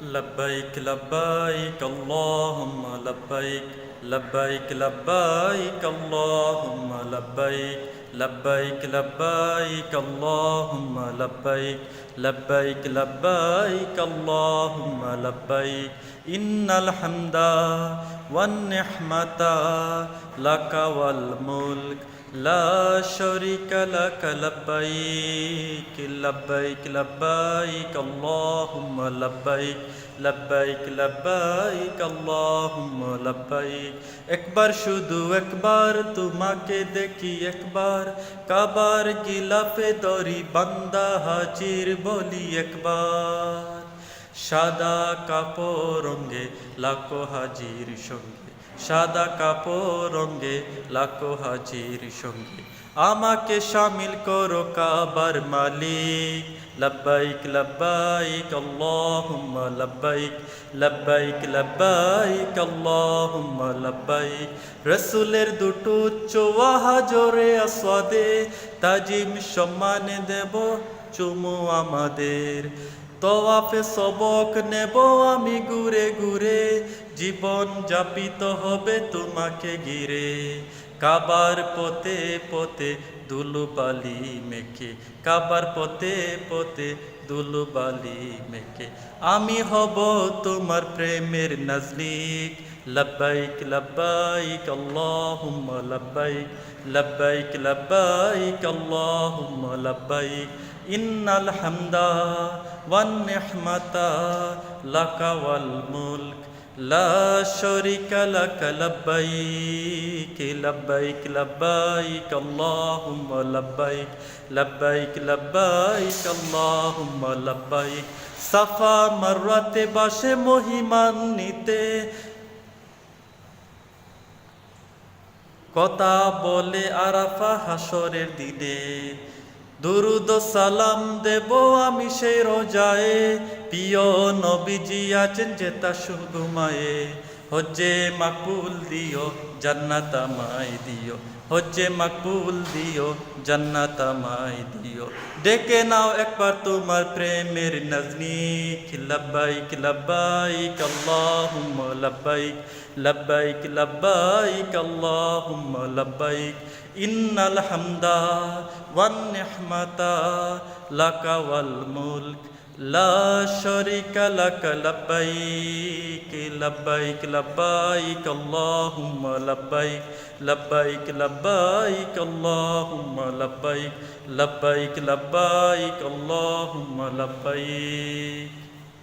لبيك لبيك اللهم لبيك. لبيك لبيك اللهم لبيك. لبيك لبيك اللهم لبيك. لبيك لبيك اللهم لبيك. إن الحمد والنعمة لك والملك. لا شريك لك لبيك لبيك لبيك اللهم لبيك লব্বাইক লব্বাইক আল্লাহুম্মা লব্বাইক একবার শুধু একবার তোমাকে দেখি একবার কাবার গিলাফে দরি বান্দা হাজির বলি একবার সাদা কাপড় রঙ্গে লাখো হাজির সঙ্গে সাদা কাপড় রঙ্গে লাখো হাজির সঙ্গে। আমাকে সামিল করো কাবার মালিক। লব্বাইক লব্বাইক, আল্লাহুম্মা লব্বাইক। লব্বাইক লব্বাইক, আল্লাহুম্মা লব্বাইক। রসুলের দুটো চোয়াহা জোরে আসওয়াদে। তাজিম সম্মান দেব চুমু আমাদের। তওয়াফে সবক নেব আমি ঘুরে ঘুরে। জীবন যাপিত হবে তোমাকে ঘিরে। কাবার পতে পতে দুলুবালি মেখে। কাবার পতে পতে দুলুবালি মেখে। আমি হব তোমার প্রেমের নজলিক লব্বাইক লব্বাইক আল্লাহুম্মা লব্বাইক লব্বাইক লব্বাইক আল্লাহুম্মা লব্বাইক ইন্নাল হামদা ওয়ান নিহমাতা লাকা ওয়াল মুলক لا شريك لك لبيك لبيك لبيك اللهم لبيك لبيك لبيك اللهم لبيك সাফা মারওয়াতে বাসে মহিমান্বিতে কথা বলে আরাফা হাসরের দিনে, দুরুদ সালাম দেব আমি সেই রোজায়। প্রিয় নবীজি আছেন যেতা সুগুমায়ে হজ্জে মাকবুল দিও জান্নাত আমায় দিও হজ্জে মাকবুল দিও জান্নাত আমায় দিও ডেকে নাও একবার তোমার প্রেমের নজনীক লব্বাইক লব্বাইক আল্লাহুম্মা লব্বাইক লব্বাইক লব্বাইক আল্লাহুম্মা লব্বাইক ইন্নাল হামদা ওয়ান নিহমাতা লাকা ওয়াল মুলক لا شريك لك لبيك لبيك لبيك اللهم لبيك لبيك لبيك اللهم لبيك لبيك لبيك اللهم لبيك.